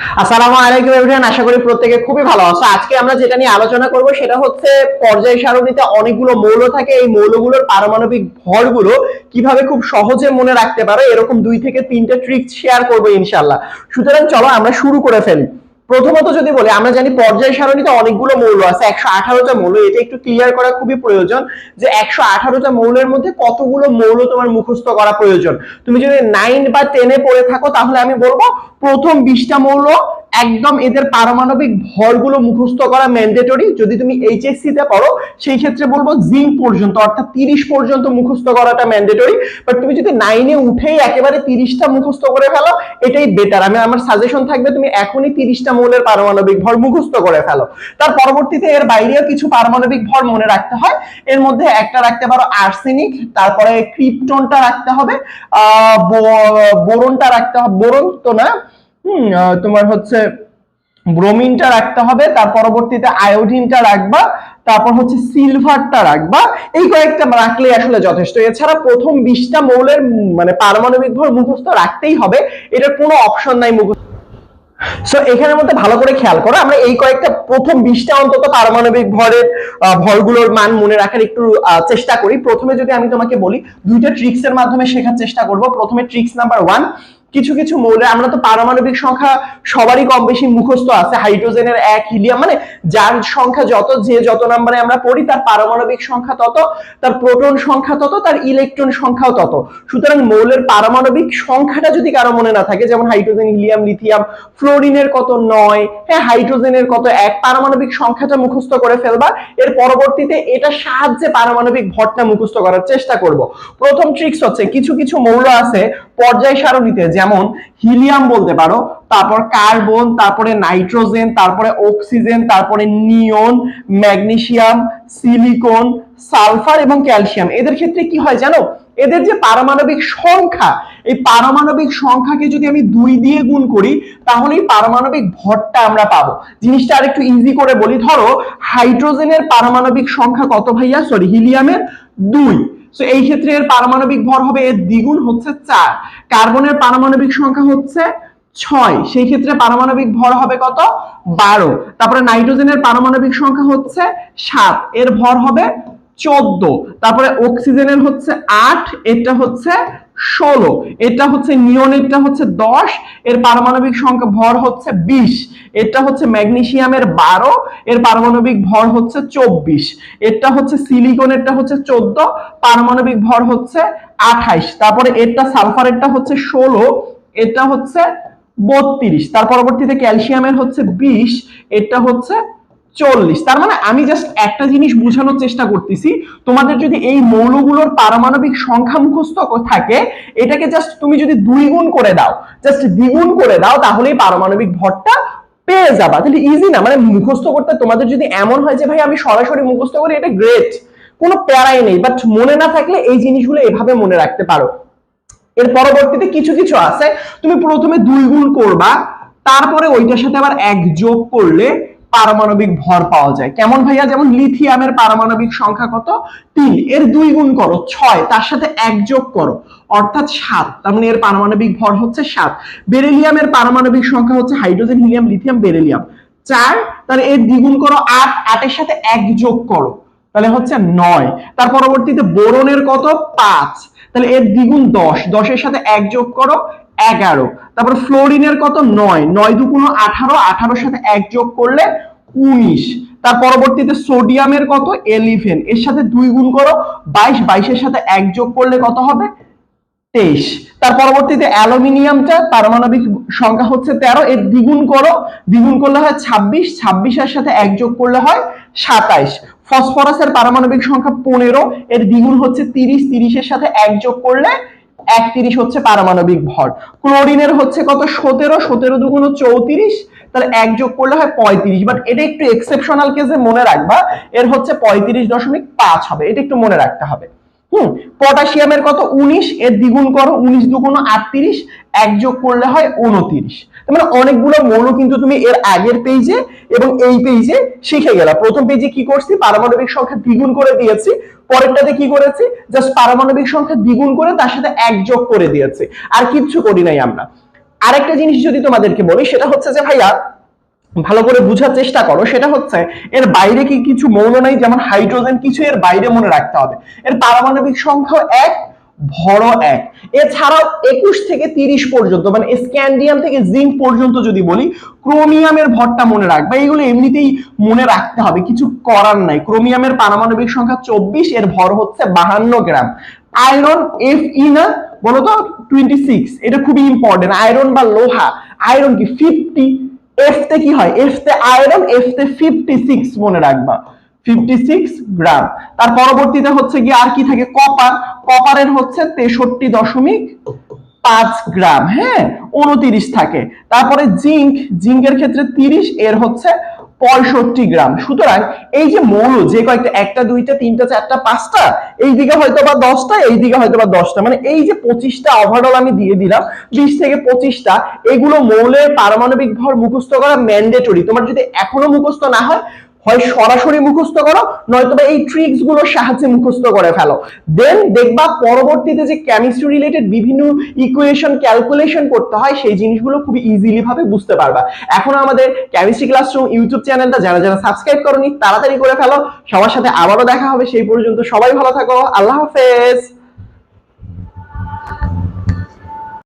আসসালামু আলাইকুম এভরিওয়ান আশা করি প্রত্যেকে খুবই ভালো আছো। আজকে আমরা যেটা নিয়ে আলোচনা করব সেটা হচ্ছে পর্যায় সারণীতে অনেকগুলো মৌল থাকে। এই মৌলগুলোর পারমাণবিক ভরগুলো কীভাবে খুব সহজে মনে রাখতে পারো, এরকম দুই থেকে তিনটা ট্রিক শেয়ার করব ইনশাআল্লাহ। সুতরাং চলো আমরা শুরু করে ফেলি। প্রথমত যদি বলি, আমরা জানি পর্যায় সারণীতে অনেকগুলো মৌল আছে, একশো আঠারোটা মৌল, এটা একটু ক্লিয়ার করা খুবই প্রয়োজন যে একশো আঠারোটা মৌলের মধ্যে কতগুলো মৌল তোমার মুখস্থ করা প্রয়োজন। তুমি যদি নাইন বা টেনে পড়ে থাকো, তাহলে আমি বলব প্রথম বিশটা মৌল একদম এদের পারমাণবিক ভরগুলো মুখস্থ করা ম্যান্ডেটরি যদি তুমি এইচএসসি তে পড়ো, সেই ক্ষেত্রে বলব জিঙ্ক পর্যন্ত, অর্থাৎ তিরিশ পর্যন্ত মুখস্থ করাটা ম্যান্ডেটরি বাট তুমি যদি নাইনে উঠেই একেবারে তিরিশটা মুখস্থ করে ফেলো, এটাই বেটার আমি আমার সাজেশন থাকবে তুমি এখনই তিরিশটা মৌলের পারমাণবিক ভর মুখস্থ করে ফেলো। তার পরবর্তীতে এর বাইরেও কিছু পারমাণবিক ভর মনে রাখতে হয়। এর মধ্যে একটা রাখতে পারো আর্সেনিক তারপরে ক্রিপ্টনটা রাখতে হবে, আহ বোরনটা রাখতে হবে, বোরন তো না হুম তোমার হচ্ছে ব্রোমিনটা রাখতে হবে, তার পরবর্তীতে আয়োডিনটা রাখবা, তারপর হচ্ছে সিলভারটা রাখবা। এই কয়েকটা রাখলে আসলে যথেষ্ট। এছাড়া প্রথম বিশটা মৌলের মানে পারমাণবিক ভর মুখস্থ রাখতেই হবে। এটার কোনো অপশন নাই মুখস্থ সো এখানের মধ্যে ভালো করে খেয়াল করো। আমরা এই কয়েকটা প্রথম বিশটা অন্তত পারমাণবিক ভরের ভরগুলোর মান মনে রাখার একটু চেষ্টা করি। প্রথমে যদি আমি তোমাকে বলি, দুইটা ট্রিক্স এর মাধ্যমে শেখার চেষ্টা করব। প্রথমে ট্রিক্স নাম্বার ওয়ান কিছু কিছু মৌলে আমরা তো পারমাণবিক সংখ্যা সবারই কম বেশি মুখস্থ আছে, হাইড্রোজেনের এক, হিলিয়াম মানে যার সংখ্যা যত, যে যত নাম্বারে আমরা পড়ি, তার পারমাণবিক সংখ্যা তত, তার প্রোটন সংখ্যা তত, তার ইলেকট্রন সংখ্যাও তত। সুতরাং মৌলের পারমাণবিক সংখ্যাটা যদি কারও মনে না থাকে, যেমন হাইড্রোজেন, হিলিয়াম, লিথিয়াম, ফ্লোরিনের কত নয় হ্যাঁ হাইড্রোজেনের কত এক, পারমাণবিক সংখ্যাটা মুখস্থ করে ফেলবা, এর পরবর্তীতে এটা সাহায্যে পারমাণবিক ভরটা মুখস্থ করার চেষ্টা করব। প্রথম ট্রিক্স হচ্ছে, কিছু কিছু মৌল আছে পর্যায় সারণীতে, যেমন হিলিয়াম বলতে পারো, তারপর কার্বন, তারপরে নাইট্রোজেন, তারপরে অক্সিজেন, তারপরে নিয়ন, ম্যাগনেসিয়াম, সিলিকন, সালফার এবং ক্যালসিয়াম। এদের ক্ষেত্রে কি হয় জানো? এদের যে পারমাণবিক সংখ্যা, এই পারমাণবিক সংখ্যাকে যদি আমি দুই দিয়ে গুণ করি, তাহলে এই পারমাণবিক ভরটা আমরা পাবো। জিনিসটা আরেকটু ইজি করে বলি, ধরো, হাইড্রোজেনের পারমাণবিক সংখ্যা কত ভাইয়া? সরি হিলিয়ামের দুই। সো এই ক্ষেত্রে এর পারমাণবিক ভর হবে এর দ্বিগুণ হচ্ছে চার। কার্বনের পারমাণবিক সংখ্যা হচ্ছে ছয়। সেই ক্ষেত্রে পারমাণবিক ভর হবে কত? বারো। তারপরে নাইট্রোজেনের পারমাণবিক সংখ্যা হচ্ছে সাত। এর ভর হবে চোদ্দ। তারপরে অক্সিজেনের হচ্ছে আট। এটা হচ্ছে ষোলো। এটা হচ্ছে নিয়নেরটা হচ্ছে দশ। এর পারমাণবিক সংখ্যা ভর হচ্ছে বিশ। এটা হচ্ছে ম্যাগনেসিয়ামের বারো। এর পারমাণবিক ভর হচ্ছে চব্বিশ। এটা হচ্ছে সিলিকনেরটা হচ্ছে চোদ্দ। পারমাণবিক ভর হচ্ছে আঠাইশ। তারপরে এটা সালফারেরটা হচ্ছে ষোলো। এটা হচ্ছে বত্রিশ। তার পরবর্তীতে ক্যালসিয়ামের হচ্ছে বিশ। এটা হচ্ছে চল্লিশ। তার মানে আমি জাস্ট একটা জিনিস বোঝানোর চেষ্টা করতেছি, তোমাদের যদি এই মৌলগুলোর পারমাণবিক সংখ্যা মুখস্থ থাকে, এটাকে জাস্ট তুমি যদি দুই গুণ করে দাও জাস্ট দ্বিগুণ করে দাও তাহলেই পারমাণবিক ভরটা পেয়ে যাবা। তাহলে ইজি না মানে মুখস্থ করতে তোমাদের যদি এমন হয় যে, ভাই, আমি সরাসরি মুখস্থ করি, এটা গ্রেট কোনো প্যারাই নেই বাট মনে না থাকলে এই জিনিসগুলো এভাবে মনে রাখতে পারো। এর পরবর্তীতে কিছু কিছু আছে, তুমি প্রথমে দুই গুণ করবা, তারপরে ওইটার সাথে আবার এক যোগ করলে পারমাণবিক ভর পাওয়া যায়। কেমন ভাইয়া? যেমন লিথিয়ামের পারমাণবিক সংখ্যা কত? তিন। এর দুই গুণ করো, ছয়। তার সাথে এক যোগ করো, অর্থাৎ সাত। তার মানে এর পারমাণবিক ভর হচ্ছে সাত। বেরিলিয়ামের পারমাণবিক সংখ্যা হচ্ছে হাইড্রোজেন, হিলিয়াম, লিথিয়াম, বেরেলিয়াম। চার, তাহলে এর দ্বিগুণ করো, আট। আটের সাথে এক যোগ করো, তাহলে হচ্ছে নয়। তার পরবর্তীতে বোরনের কত? পাঁচ। তাহলে এর দ্বিগুণ দশ। দশের সাথে এক যোগ করো এগারো। তারপর ফ্লোরিনের কত? নয়। নয় দুগুণ আঠারো, আঠারোর সাথে এক যোগ করলে উনিশ। তার পরবর্তীতে সোডিয়ামের কত? এলিভেন এর সাথে দুই গুণ করো, বাইশ। বাইশের সাথে এক যোগ করলে কত হবে? তেইশ। তার পরবর্তীতে অ্যালুমিনিয়ামটা, পারমাণবিক সংখ্যা হচ্ছে তেরো। এর দ্বিগুণ করো, দ্বিগুণ করলে হয় ছাব্বিশ। ছাব্বিশের সাথে এক যোগ করলে হয় সাতাইশ। ফসফরাসের পারমাণবিক সংখ্যা পনেরো। এর দ্বিগুণ হচ্ছে তিরিশ। তিরিশের সাথে এক যোগ করলে একত্রিশ হচ্ছে পারমাণবিক ভর। ক্লোরিনের হচ্ছে কত? সতেরো সতেরো দুগুণ চৌত্রিশ, তাহলে এক যোগ করলে হয় পঁয়ত্রিশ। বাট এটা একটু এক্সেপশনাল কেসে মনে রাখবা, এর হচ্ছে পঁয়ত্রিশ দশমিক পাঁচ হবে। এটা একটু মনে রাখতে হবে। হুম, পটাশিয়ামের কত? উনিশ, এর দ্বিগুণ করো, উনিশ দুগুণ আটত্রিশ, এক যোগ করলে হয় উনত্রিশ মানে অনেকগুলো মৌল কিন্তু তুমি এর আগের পেজে এবং এই পেজে শিখে গেলা। প্রথম পেজে কি করছি? পারমাণবিক সংখ্যা দ্বিগুণ করে দিয়েছি। পরেরটাতে কি করেছি? জাস্ট পারমাণবিক সংখ্যা দ্বিগুণ করে তার সাথে এক যোগ করে দিয়েছি। আর কিচ্ছু করি নাই আমরা। আরেকটা জিনিস যদি তোমাদেরকে বলি, সেটা হচ্ছে যে ভাইয়া ভালো করে বুঝার চেষ্টা করো। সেটা হচ্ছে, এর বাইরে কি কিছু মৌল নাই? যেমন হাইড্রোজেন কিছু এর বাইরে মনে রাখতে হবে। এর পারমাণবিক সংখ্যা এক ভর এক। এছাড়াও একুশ থেকে তিরিশ পর্যন্ত মানে স্ক্যান্ডিয়াম থেকে জিঙ্ক পর্যন্ত যদি বলি, ক্রোমিয়ামের ভরটা মনে রাখবে। এগুলো এমনিতেই মনে রাখতে হবে, কিছু করার নাই। ক্রোমিয়ামের পারমাণবিক সংখ্যা চব্বিশ, এর ভর হচ্ছে বাহান্ন গ্রাম। আয়রন এফ ই না, বলো তো টোয়েন্টি সিক্স এটা খুবই ইম্পর্টেন্ট আয়রন বা লোহা, আয়রন কি ফিফটি এফ তে কি হয়? এফ তে আয়রন এফ তে ফিফটি সিক্স মনে রাখবা। ফিফটি সিক্স গ্রাম তার পরবর্তীতে হচ্ছে গিয়ে আর কি থাকে? কপার কপারের হচ্ছে তেষট্টি দশমিক পাঁচ গ্রাম হ্যাঁ? উনতিরিশ থাকে। তারপরে জিঙ্ক জিঙ্কের ক্ষেত্রে তিরিশ, এর হচ্ছে পঁয়ষট্টি গ্রাম। সুতরাং এই যে মৌল, যে কয়েকটা, একটা, দুইটা, তিনটা, চারটা, পাঁচটা, এই দিকে হয়তো বা দশটা, এই দিকে হয়তো বা দশটা। মানে এই যে পঁচিশটা ওভারঅল আমি দিয়ে দিলাম, বিশ থেকে পঁচিশটা, এগুলো মৌলের পারমাণবিক ভর মুখস্থ করা ম্যান্ডেটরি তোমার যদি এখনও মুখস্থ না হয় হয় সরাসরি মুখস্থ করো নয়তো এই ট্রিক্সগুলোর সাহায্যে মুখস্থ করে ফেলো। দেন দেখবা পরবর্তীতে যে কেমিস্ট্রি রিলেটেড বিভিন্ন ইকুয়েশন ক্যালকুলেশন করতে হয়, সেই জিনিসগুলো খুব ইজিলি ভাবে বুঝতে পারবা। এখন আমাদের কেমিস্ট্রি ক্লাসরুম ইউটিউব চ্যানেলটা যারা যারা সাবস্ক্রাইব করনি, তাড়াতাড়ি করে ফেলো। সবার সাথে আবারও দেখা হবে, সেই পর্যন্ত সবাই ভালো থাকো। আল্লাহ হাফেজ।